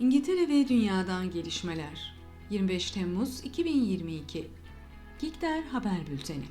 İngiltere ve Dünya'dan Gelişmeler. 25 Temmuz 2022 Gikter Haber Bülteni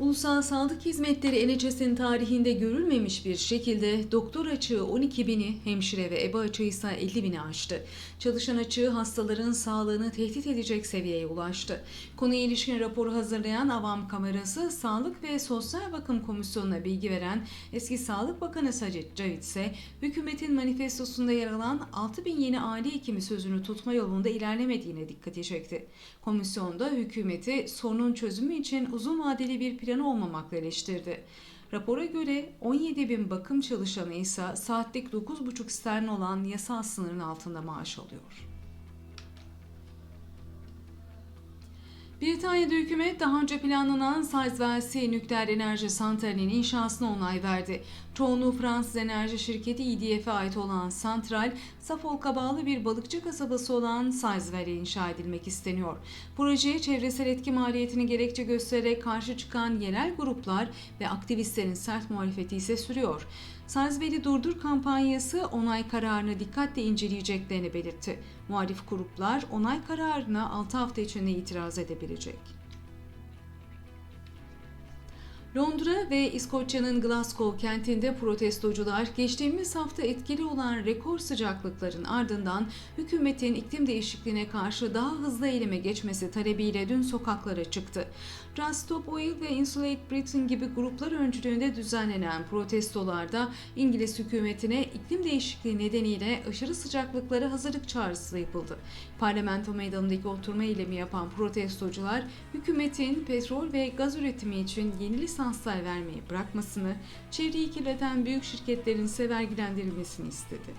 Ulusal Sağlık Hizmetleri NHS'in tarihinde görülmemiş bir şekilde doktor açığı 12 bini, hemşire ve ebe açığı ise 50 bini aştı. Çalışan açığı hastaların sağlığını tehdit edecek seviyeye ulaştı. Konuya ilişkin raporu hazırlayan Avam Kamerası, Sağlık ve Sosyal Bakım Komisyonu'na bilgi veren eski Sağlık Bakanı Sacit Cavit ise hükümetin manifestosunda yer alan 6 bin yeni aile hekimi sözünü tutma yolunda ilerlemediğine dikkati çekti. Komisyonda hükümeti sorunun çözümü için uzun vadeli bir planı olmamakla eleştirdi. Rapora göre 17 bin bakım çalışanı ise saatlik 9,5 sterlin olan yasal sınırın altında maaş alıyor. Britanya'da hükümet daha önce planlanan Sizewell nükleer enerji santralinin inşasına onay verdi. Çoğunluğu Fransız enerji şirketi EDF'e ait olan santral, Suffolk'a bağlı bir balıkçı kasabası olan Sizewell'e inşa edilmek isteniyor. Projeye çevresel etki maliyetini gerekçe göstererek karşı çıkan yerel gruplar ve aktivistlerin sert muhalefeti ise sürüyor. Sizewell'i Durdur kampanyası onay kararını dikkatle inceleyeceklerini belirtti. Muhalif gruplar onay kararına 6 hafta içinde itiraz edebilecek. Londra ve İskoçya'nın Glasgow kentinde protestocular geçtiğimiz hafta etkili olan rekor sıcaklıkların ardından hükümetin iklim değişikliğine karşı daha hızlı eyleme geçmesi talebiyle dün sokaklara çıktı. Just Stop Oil ve Insulate Britain gibi gruplar öncülüğünde düzenlenen protestolarda İngiliz hükümetine iklim değişikliği nedeniyle aşırı sıcaklıklara hazırlık çağrısı yapıldı. Parlamento meydanındaki oturma eylemi yapan protestocular hükümetin petrol ve gaz üretimi için yeni lisanslar vermeyi bırakmasını, çevreyi kirleten büyük şirketlerin ise vergilendirilmesini istedi.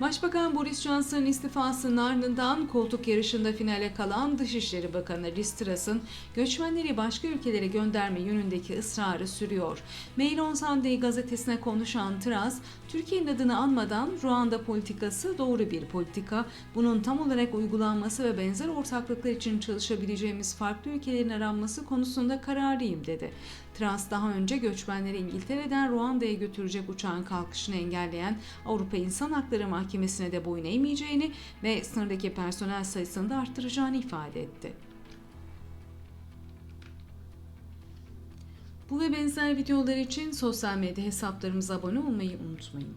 Başbakan Boris Johnson'ın istifasının ardından koltuk yarışında finale kalan Dışişleri Bakanı Liz Truss'ın göçmenleri başka ülkelere gönderme yönündeki ısrarı sürüyor. Mail on Sunday gazetesine konuşan Truss, Türkiye'nin adını anmadan Ruanda politikası doğru bir politika, bunun tam olarak uygulanması ve benzer ortaklıklar için çalışabileceğimiz farklı ülkelerin aranması konusunda kararlıyım dedi. Truss daha önce göçmenleri İngiltere'den Ruanda'ya götürecek uçağın kalkışını engelleyen Avrupa İnsan Hakları Mahkemesi'ne de boyun eğmeyeceğini ve sınırdaki personel sayısını da arttıracağını ifade etti. Bu ve benzer videolar için sosyal medya hesaplarımıza abone olmayı unutmayın.